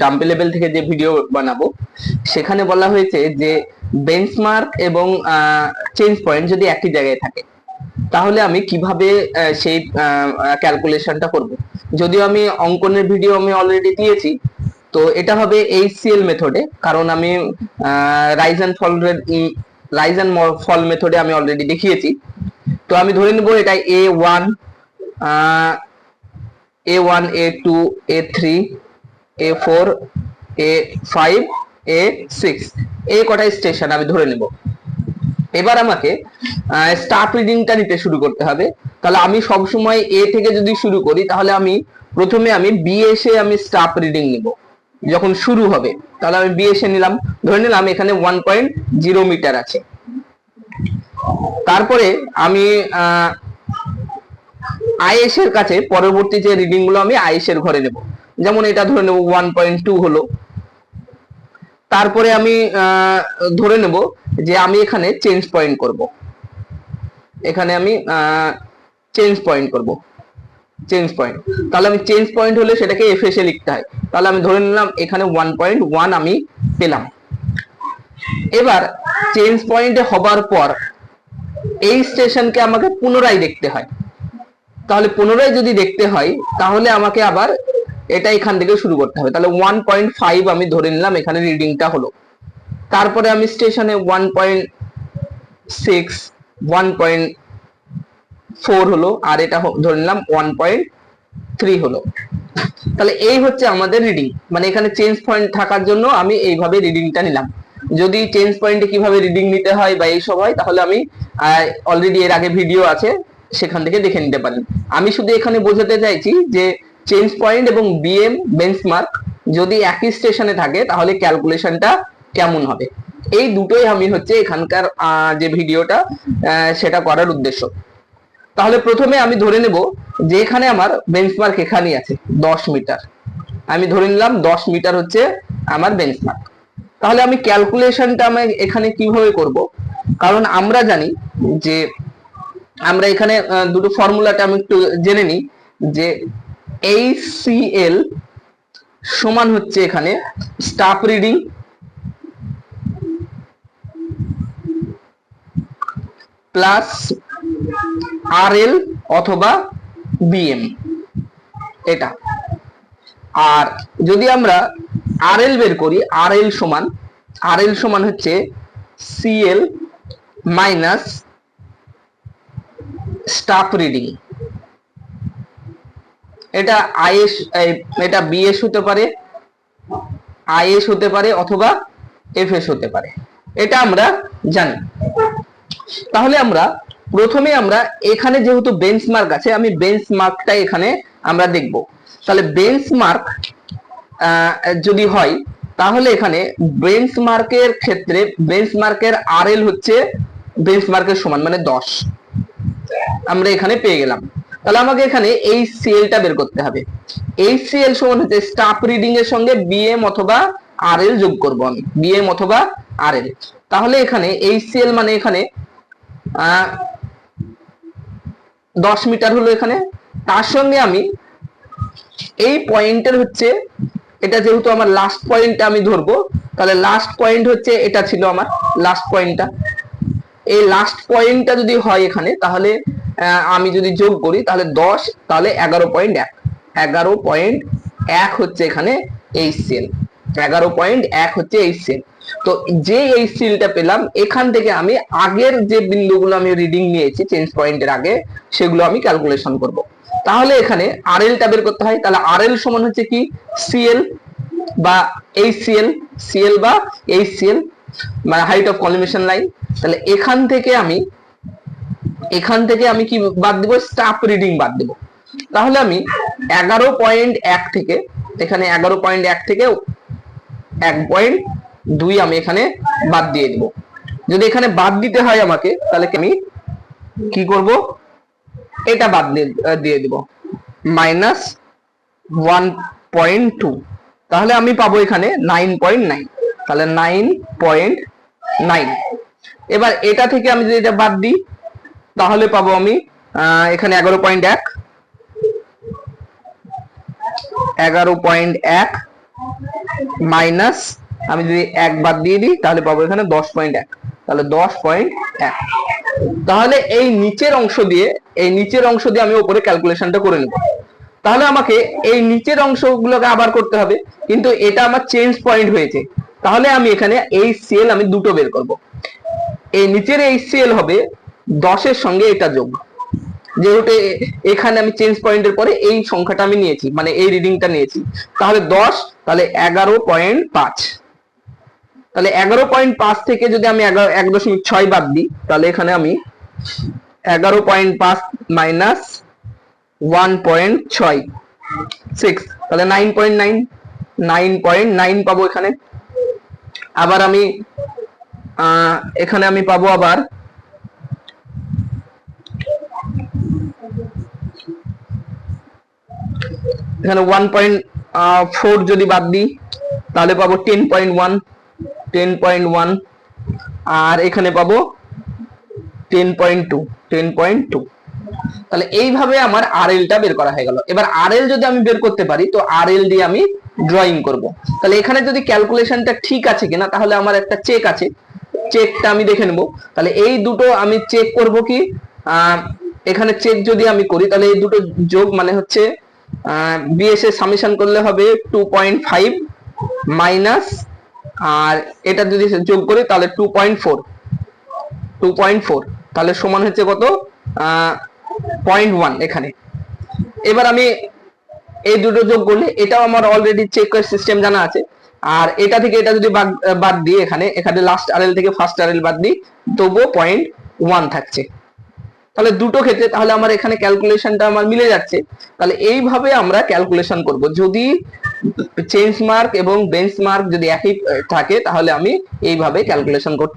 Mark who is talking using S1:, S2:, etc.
S1: ডাম্পে level থেকে যে video বানাবো, সেখানে বলা হয়েছে যে বেঞ্চমার্ক এবং চেঞ্জ পয়েন্ট যদি একই জায়গায় থাকে, তাহলে আমি কীভাবে সেই ক্যালকুলেশনটা করব? যদিও আমি অঙ্কনের ভিডিও আমি অলরেডি দিয়েছি, তো এটা হবে এইচসিএল মেথডে কারণ আমি rise and fall rise and fall মেথডে আমি অলরেডি দেখিয়েছি। তো আমি ধরে নেব এটা A one A one A two A three A four A five A six এই কটা স্টেশন আমি ধরে নেব। এবার আমাকে স্টার্ট রিডিংটা নিতে শুরু করতে হবে। তাহলে আমি সব সময় এ থেকে যদি শুরু করি, তাহলে আমি প্রথমে আমি বি এসে আমি স্টাফ রিডিং নিব। যখন শুরু হবে, তাহলে আমি বি এসে নিলাম। ধরে নিলাম এখানে ওয়ান পয়েন্ট জিরো মিটার আছে। তারপরে আমি আইএস এর কাছে পরবর্তী যে রিডিংগুলো আমি আইএস এর ঘরে নেব। যেমন এটা ধরে নেব ওয়ান পয়েন্ট টু হলো। তারপরে আমি ধরে নেব যে আমি এখানে চেঞ্জ পয়েন্ট করব। এখানে আমি চেঞ্জ পয়েন্ট করব। চেঞ্জ পয়েন্ট তাহলে আমি চেঞ্জ পয়েন্ট হলে সেটাকে এফএস এ লিখতে হয়। তাহলে আমি ধরে নিলাম এখানে ওয়ান পয়েন্ট ওয়ান আমি পেলাম। এবার চেঞ্জ পয়েন্টে হবার পর এই স্টেশনকে আমাকে পুনরায় দেখতে হয়। তাহলে পুনরায় যদি দেখতে হয়, তাহলে আমাকে আবার এটা এখান থেকে শুরু করতে হবে। তাহলে ওয়ান পয়েন্ট ফাইভ আমি ধরে নিলাম, এখানে রিডিংটা হলো। তারপরে আমি স্টেশনে one point six one point four হলো, আর এটা ধরে নিলাম ওয়ান পয়েন্ট থ্রি হলো। তাহলে এই হচ্ছে আমাদের রিডিং মানে এখানে চেঞ্জ পয়েন্ট থাকার জন্য আমি এইভাবে রিডিংটা নিলাম। যদি চেঞ্জ পয়েন্টে কীভাবে রিডিং নিতে হয় বা এইসব হয়, তাহলে আমি অলরেডি এর আগে ভিডিও আছে, সেখান থেকে দেখে নিতে পারেন আমি শুধু এখানে বোঝাতে চাইছি যে চেঞ্জ পয়েন্ট এবং বিএম বেঞ্চমার্ক যদি একই স্টেশনে থাকে, তাহলে ক্যালকুলেশনটা কেমন হবে? এই দুটোই আমি হচ্ছে এখানকার যে ভিডিওটা সেটা করার উদ্দেশ্য। তাহলে প্রথমে আমি ধরে নেব যে এখানে আমার বেঞ্চমার্ক এখানেই আছে, দশ মিটার। আমি ধরে নিলাম দশ মিটার হচ্ছে আমার বেঞ্চমার্ক তাহলে আমি ক্যালকুলেশনটা আমি এখানে কীভাবে করব? কারণ আমরা জানি যে, আমরা এখানে দুটো ফর্মুলাটা আমি একটু জেনে নিই যে এইচসিএল সমান হচ্ছে এখানে staff reading plus R L অথবা বিএম এটা। আর যদি আমরা আর এল বের করি আর এল সমান আর এল সমান হচ্ছে সিএল মাইনাস স্টাফ রিডিং এটা আইএস এটা বিএস হতে পারে, আইএস হতে পারে অথবা এফএস হতে পারে। এটা আমরা জানি। তাহলে আমরা প্রথমে আমরা এখানে যেহেতু বেঞ্চমার্ক আছে, আমি বেঞ্চমার্কটা এখানে আমরা দেখব। তাহলে বেঞ্চমার্ক যদি হয়, তাহলে এখানে বেঞ্চমার্কের ক্ষেত্রে বেঞ্চমার্কের আরএল হচ্ছে বেঞ্চমার্কের সমান মানে দশ। আমরা এখানে পেয়ে গেলাম। তাহলে আমাকে এখানে এই সিএলটা বের করতে হবে। এই সিএল সমান হচ্ছে স্টাফ রিডিং এর সঙ্গে বিএম অথবা আরএল যোগ করব আমি। বিএম অথবা আরএল তাহলে এখানে এই সিএল মানে এখানে দশ মিটার হলো এখানে। তার সঙ্গে আমি এই পয়েন্টের হচ্ছে, এটা যেহেতু আমার লাস্ট পয়েন্ট আমি ধরবো, তাহলে লাস্ট পয়েন্ট হচ্ছে, এটা ছিল আমার লাস্ট পয়েন্টটা এই লাস্ট পয়েন্টটা যদি হয় এখানে, তাহলে আমি যদি যোগ করি, তাহলে দশ, তাহলে এগারো পয়েন্ট এক। এগারো পয়েন্ট এক হচ্ছে এখানে এই সেল এগারো পয়েন্ট এক হচ্ছে এই সেল তো যে এই সিলটা পেলাম, এখান থেকে আমি আগের যে বিন্দুগুলো আমি রিডিং নিয়েছি চেঞ্জ পয়েন্টের আগে, সেগুলো আমি ক্যালকুলেশন করব। তাহলে এখানে আর টা বের করতে হয়, তাহলে আর এল সমান হচ্ছে কি? সিএল বা এই সিএল সিএল বা এই সিএল মানে হাইট অফ কলিমেশন লাইন তাহলে এখান থেকে আমি এখান থেকে আমি কি বাদ দিব? স্টাফ রিডিং বাদ দেব। তাহলে আমি এগারো পয়েন্ট এক থেকে, এখানে এগারো পয়েন্ট এক থেকে এক পয়েন্ট দুই আমি এখানে বাদ দিয়ে দিব। যদি এখানে বাদ দিতে হয় আমাকে, তাহলে আমি কি করব? এটা বাদ দিয়ে দিব। Minus one point two. তাহলে আমি পাবো এখানে নাইন পয়েন্ট নাইন। তাহলে নাইন পয়েন্ট নাইন। এবার এটা থেকে আমি যদি এটা বাদ দিই তাহলে পাবো আমি এখানে এগারো পয়েন্ট এক। এগারো পয়েন্ট এক মাইনাস আমি যদি এক বাদ দিয়ে দিই, তাহলে পাবো এখানে দশ পয়েন্ট এক। তাহলে দশ পয়েন্ট এক। তাহলে এই নিচের অংশ দিয়ে, এই নিচের অংশ দিয়ে আমি উপরে ক্যালকুলেশনটা করে নেব। তাহলে আমাকে এই নিচের অংশগুলোকে আবার করতে হবে, কিন্তু এটা আমার চেঞ্জ পয়েন্ট হয়েছে। তাহলে আমি এখানে এই সেল আমি দুটো বের করব। এই নিচের এই সেল হবে দশের সঙ্গে এটা যোগ। যেহেতু এখানে আমি চেঞ্জ পয়েন্টের পরে এই সংখ্যাটা আমি নিয়েছি মানে এই রিডিংটা নিয়েছি। তাহলে দশ, তাহলে এগারো পয়েন্ট পাঁচ। তাহলে এগারো পয়েন্ট পাঁচ থেকে যদি আমি এগারো, এক দশমিক ছয় বাদ দিই, তাহলে এখানে আমি এগারো পয়েন্ট পাঁচ মাইনাস ওয়ান পয়েন্ট ছয় সিক্স তাহলে nine point nine nine point nine পাবো এখানে। আবার আমি এখানে আমি পাবো আবার এখানে ওয়ান পয়েন্ট ফোর যদি বাদ দিই, তাহলে পাবো ten point one ten point one আর এখানে পাবো ten point two ten point two তাহলে এইভাবে আমার আর টা বের করা হয়ে গেল। এবার আর এল যদি আমি বের করতে পারি, তো আর এল দিয়ে আমি ড্রয়িং করব। তাহলে এখানে যদি ক্যালকুলেশনটা ঠিক আছে কিনা, তাহলে আমার একটা চেক আছে। চেকটা আমি দেখে নেব। তাহলে এই দুটো আমি চেক করব কি? এখানে চেক যদি আমি করি, তাহলে এই দুটো যোগ মানে হচ্ছে বিএস এর করলে হবে টু পয়েন্ট ফাইভ মাইনাস আর এটা যদি যোগ করি তাহলে two point four two point four তাহলে সমান হচ্ছে কত? পয়েন্ট ওয়ান এখানে। এবার আমি এই দুটো যোগ করলে, এটাও আমার অলরেডি চেক সিস্টেম জানা আছে। আর এটা থেকে এটা যদি বাদ বাদ দিই এখানে এখানে লাস্ট আরএল থেকে ফার্স্ট আরএল বাদ দিই, তবুও পয়েন্ট ওয়ান থাকছে। তাহলে দুটো ক্ষেত্রে তাহলে আমার এখানে ক্যালকুলেশনটা আমার মিলে যাচ্ছে। তাহলে এইভাবে আমরা ক্যালকুলেশন করব। যদি চেঞ্জ মার্ক এবং বেঞ্চ মার্ক যদি একই থাকে, তাহলে আমি এইভাবে ক্যালকুলেশন করতে